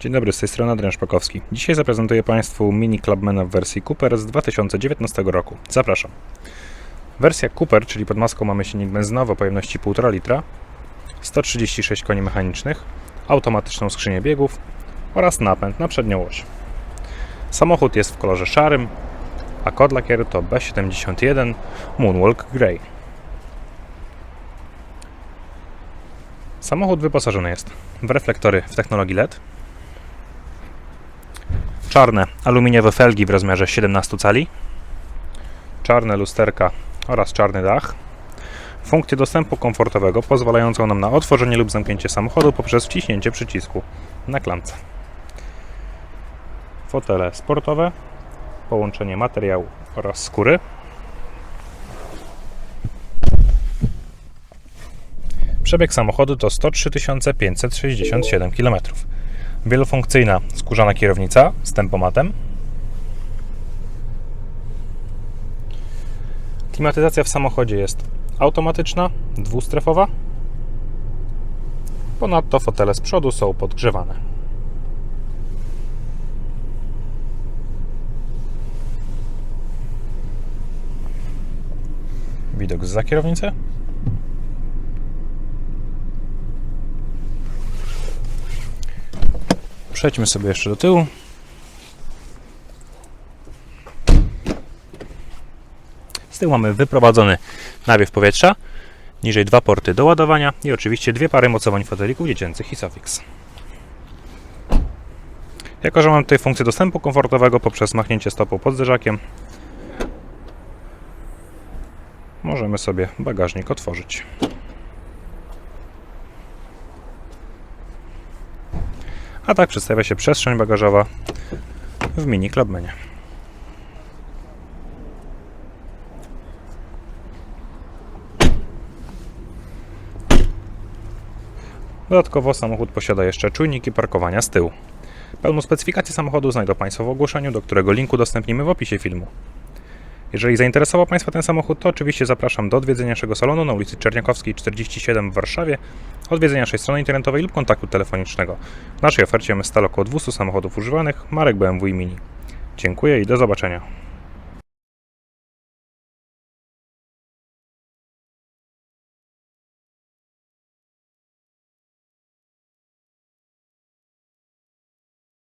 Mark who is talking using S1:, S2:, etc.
S1: Dzień dobry, z tej strony Adrian Szpakowski. Dzisiaj zaprezentuję Państwu Mini Clubmana w wersji Cooper z 2019 roku. Zapraszam. Wersja Cooper, czyli pod maską mamy silnik benzynowy o pojemności 1,5 litra, 136 koni mechanicznych, automatyczną skrzynię biegów oraz napęd na przednią oś. Samochód jest w kolorze szarym, a kod lakieru to B71 Moonwalk Grey. Samochód wyposażony jest w reflektory w technologii LED, czarne aluminiowe felgi w rozmiarze 17 cali, czarne lusterka oraz czarny dach, funkcję dostępu komfortowego pozwalającą nam na otworzenie lub zamknięcie samochodu poprzez wciśnięcie przycisku na klamce. Fotele sportowe, połączenie materiału oraz skóry. Przebieg samochodu to 103 567 km. Wielofunkcyjna skórzana kierownica z tempomatem. Klimatyzacja w samochodzie jest automatyczna, dwustrefowa. Ponadto fotele z przodu są podgrzewane. Widok za kierownicę. Przejdźmy sobie jeszcze do tyłu. Z tyłu mamy wyprowadzony nawiew powietrza, niżej dwa porty do ładowania i oczywiście dwie pary mocowań fotelików dziecięcych Isofix. Jako, że mam tutaj funkcję dostępu komfortowego poprzez machnięcie stopą pod zderzakiem, możemy sobie bagażnik otworzyć. A tak przedstawia się przestrzeń bagażowa w Mini Clubmanie. Dodatkowo samochód posiada jeszcze czujniki parkowania z tyłu. Pełną specyfikację samochodu znajdą Państwo w ogłoszeniu, do którego linku udostępnimy w opisie filmu. Jeżeli zainteresował Państwa ten samochód, to oczywiście zapraszam do odwiedzenia naszego salonu na ulicy Czerniakowskiej 47 w Warszawie, odwiedzenia naszej strony internetowej lub kontaktu telefonicznego. W naszej ofercie mamy stal około 200 samochodów używanych, marek BMW i Mini. Dziękuję i do zobaczenia.